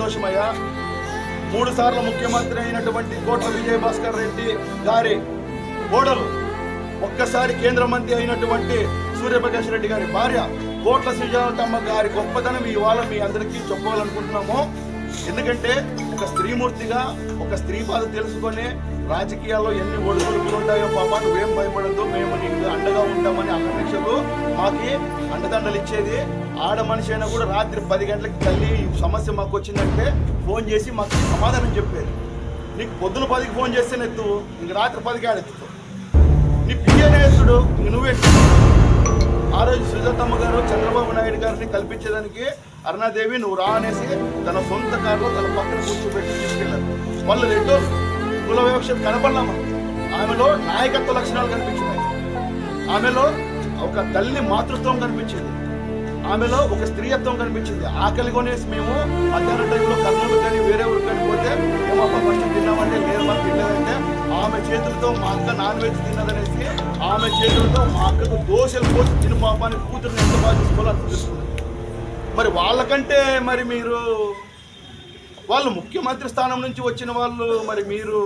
సంతోషమయ్యా. మూడు సార్లు ముఖ్యమంత్రి అయినటువంటి కోట్ల విజయభాస్కర్ రెడ్డి గారి కోడలు ఒక్కసారి కేంద్ర మంత్రి అయినటువంటి సూర్యప్రకాష్ రెడ్డి గారి భార్య కోట్ల సుజాతమ్మ గారి గొప్పతనం ఇవాళ మీ అందరికీ చెప్పుకోవాలనుకుంటున్నాము. ఎందుకంటే ఒక స్త్రీమూర్తిగా ఒక స్త్రీ బాధ తెలుసుకొని రాజకీయాల్లో ఎన్ని ఒడుగుడుకులు ఉంటాయో పాప నువ్వేం భయపడద్దు. మేము నీకు అండగా ఉంటామని అపేక్షలు మాకి అండదండలు ఇచ్చేది. ఆడ మనిషి అయినా కూడా రాత్రి పది గంటలకి తల్లి ఈ సమస్య మాకు వచ్చిందంటే ఫోన్ చేసి మాకు సమాధానం చెప్పేది. నీకు పొద్దున పదికి ఫోన్ చేస్తే నెత్తు ఇంక రాత్రి పదికి ఆడెత్తు నీ పిఏనే ఎత్తుడు ఇంక నువ్వే. ఆ రోజు సుజాతమ్మ గారు చంద్రబాబు నాయుడు గారిని కల్పించేదానికి అరుణాదేవి నువ్వు రా అనేసి తన సొంత కారులో తన పక్కన కూర్చోబెట్టి తీసుకెళ్ళారు. వాళ్ళు రెండో కుల వివక్ష కనపడలామా ఆమెలో నాయకత్వ లక్షణాలు కనిపించినాయి. ఆమెలో ఒక తల్లి మాతృత్వం కనిపించింది. ఆమెలో ఒక స్త్రీయత్వం కనిపించింది. ఆకలి కొనేసి మేము మధ్యాహ్నం టైంలో కర్నూలు కానీ వేరే ఊరు కానీ పోతే అమ్మ ఫస్ట్ తిన్నామంటే లేదు మాకు తిన్నదంటే ఆమె చేతులతో మా అక్క నాన్ వెజ్ తిన్నదనేసి ఆమె చేతులతో మా అక్కకు దోశలు పోసి పాప అని కూతురు ఎంత బాగా చూసుకోవాలో మరి వాళ్ళకంటే మరి మీరు వాళ్ళు ముఖ్యమంత్రి స్థానం నుంచి వచ్చిన వాళ్ళు మరి మీరు